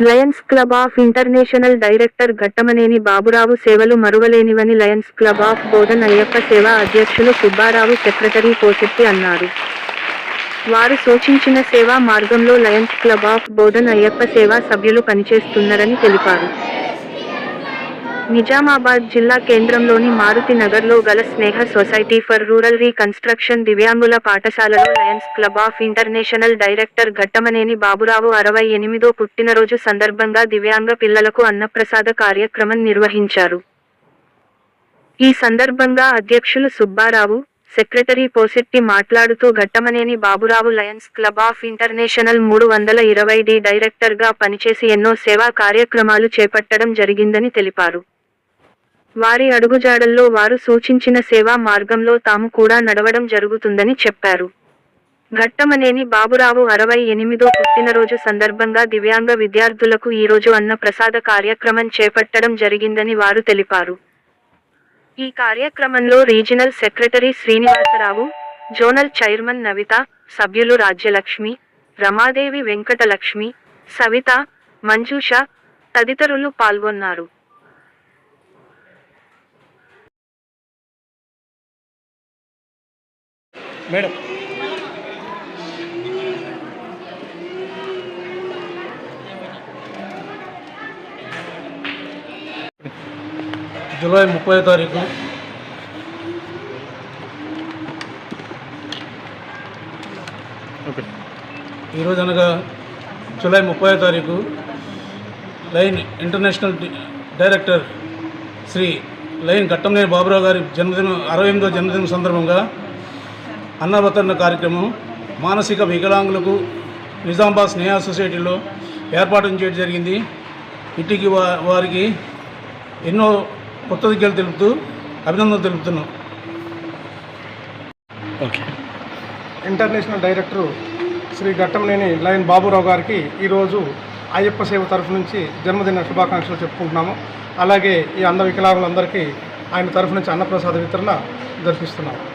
Lions club of international director Ghattamaneni Baburao సేవలు మరువలేనివని lions club of Bodhan Ayyappa సేవ అధ్యక్షులు Subbarao secretary పోసెట్టి అన్నారు. వారు సూచించిన సేవా మార్గంలో lions club of Bodhan Ayyappa సేవా సభ్యులు పనిచేస్తున్నారని తెలిపారు. నిజామాబాద్ జిల్లా కేంద్రంలోని మారుతి నగర్లో గల Sneha society for rural reconstruction దివ్యాంగుల పాఠశాలలో lions club of international director Ghattamaneni Baburao అరవై ఎనిమిదో పుట్టినరోజు సందర్భంగా దివ్యాంగ పిల్లలకు అన్నప్రసాద కార్యక్రమం నిర్వహించారు. ఈ సందర్భంగా అధ్యక్షులు సుబ్బారావు సెక్రటరీ పోసెట్టి మాట్లాడుతూ Ghattamaneni Baburao lions club of international మూడు వందల ఇరవై డి డైరెక్టర్గా పనిచేసి ఎన్నో సేవా కార్యక్రమాలు చేపట్టడం జరిగిందని తెలిపారు. వారి అడుగుజాడల్లో వారు సూచించిన సేవా మార్గంలో తాము కూడా నడవడం జరుగుతుందని చెప్పారు. ఘట్టమనేని బాబురావు అరవై ఎనిమిదో పుట్టినరోజు సందర్భంగా దివ్యాంగ విద్యార్థులకు ఈరోజు అన్న ప్రసాద కార్యక్రమం చేపట్టడం జరిగిందని వారు తెలిపారు. ఈ కార్యక్రమంలో regional secretary Srinivasarao zonal chairman Navitha సభ్యులు రాజ్యలక్ష్మి రమాదేవి వెంకటలక్ష్మి సవిత మంజుష తదితరులు పాల్గొన్నారు. మేడం జూలై ముప్పై తారీఖు. ఈరోజు అనగా జూలై ముప్పై తారీఖు lion international director Shri lion Ghattamaneni Baburao గారి జన్మదినం అరవై ఎనిమిదో జన్మదినం సందర్భంగా అన్నవతరణ కార్యక్రమం మానసిక వికలాంగులకు నిజామాబాద్ స్నేహ సొసైటీలో ఏర్పాటు చేయడం జరిగింది. ఇంటికి వా వారికి ఎన్నో కొత్త దిగ్గలు తెలుపుతూ అభినందనలు తెలుపుతున్నాం. Okay. International director Shri Ghattamaneni lion Baburao గారికి ఈరోజు అయ్యప్ప సేవ తరఫు నుంచి జన్మదిన శుభాకాంక్షలు చెప్పుకుంటున్నాము. అలాగే ఈ అంధ వికలాంగులందరికీ ఆయన తరఫు నుంచి అన్నప్రసాద వితరణ జరిపిస్తున్నాము.